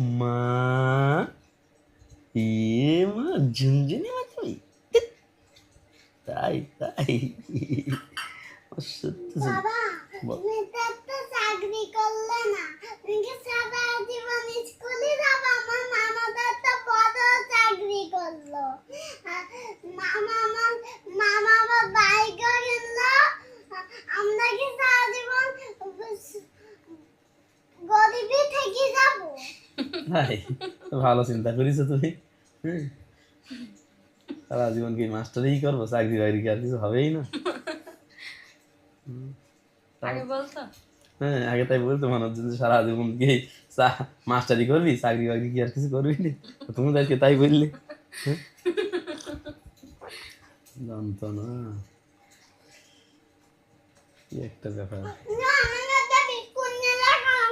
Ma. E, mano, de onde nem mais também. Tá aí, tá aí. Tá. তাই ভালো চিন্তা করিছো তুমি। সারা জীবন কি মাস্টারই করব? চাকরি বাকরি আর কিছু হবেই না। হ্যাঁ আগে তাই বলতো মনে হচ্ছে সারা জীবন কি মাস্টারি করবি? চাকরি বাকরি কি আর কিছু করবি না? তুমি আজকে তাই বললে? জানতো না কি একটা ব্যাপার। না